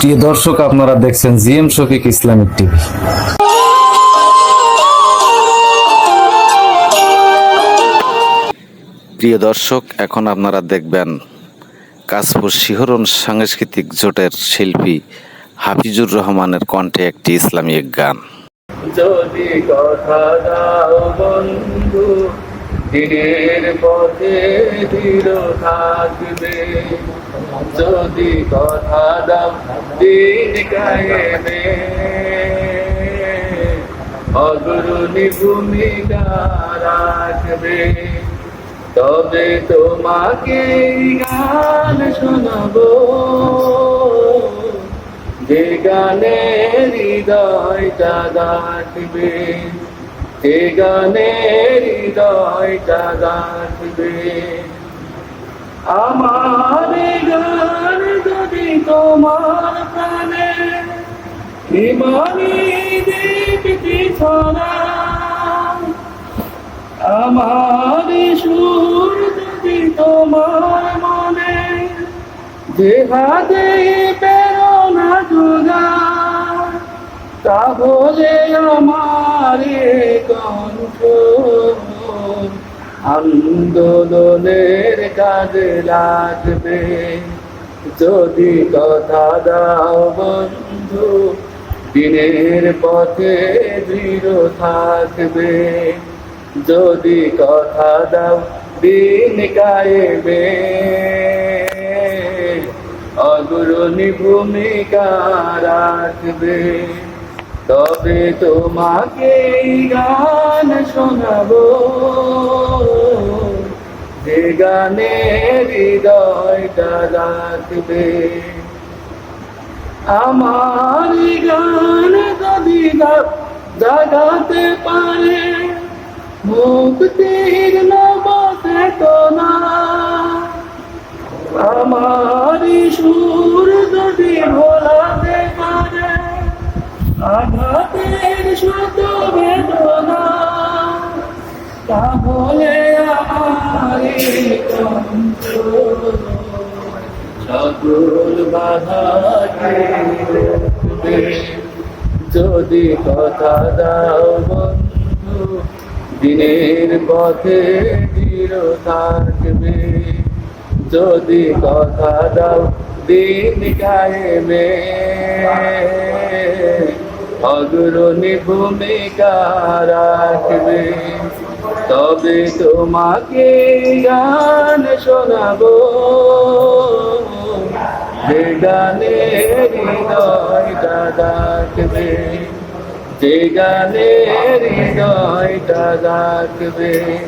প্রিয় দর্শক আপনারা দেখছেন জিএম শফিক ইসলামিক টিভি। প্রিয় দর্শক এখন আপনারা দেখবেন কাশপুর শিহরণ সাংস্কৃতিক জোটের শিল্পী হাফিজুর রহমানের কণ্ঠে একটি ইসলামিক গান। যদি কথা দাও বন্ধু দিনের পথে দৃঢ় থাকবে। যদি কথা দাও, দিন কায়েমে। অগ্রণী ভূমিকা রাখবে। তবে তোমাকে গান শোনাবো। যে গানে হৃদয়টা গাঁথবে। যে গানে হৃদয়টা গাঁথবে আমার গান যদি তোমার প্রাণে ইমানি দেখতে ছড়া, আমার সুর যদি তোমার মনে যে হাতে তাহলে আমার আন্দোলনের কাজে লাগবে। যদি কথা দাও বন্ধু, দিনের পথে দৃঢ় থাকবে। যদি কথা দাও, দিন কায়েবে অগ্রণী ভূমিকা রাখবে। তবে তোমাকে গান শোনাবো। যে গানে হৃদয়টা রাখবে। আমার গান যদি জাগাতে পারে। মুক্তির নবতে তো না। আমার সুর যদি পারে আঘাতের শত বেদনা তাহলে আমার সকল বাধাকে যদি কথা দাও বন্ধু, দিনের পথে দৃঢ় থাকবে। যদি কথা দাও দিন কায়েমে অগ্রণী ভূমিকা রাখবে। তবে তোমাকে গান শোনাবো। যে গানে হৃদয়টা ডাকবে। যে গানে হৃদয়টা ডাকবে।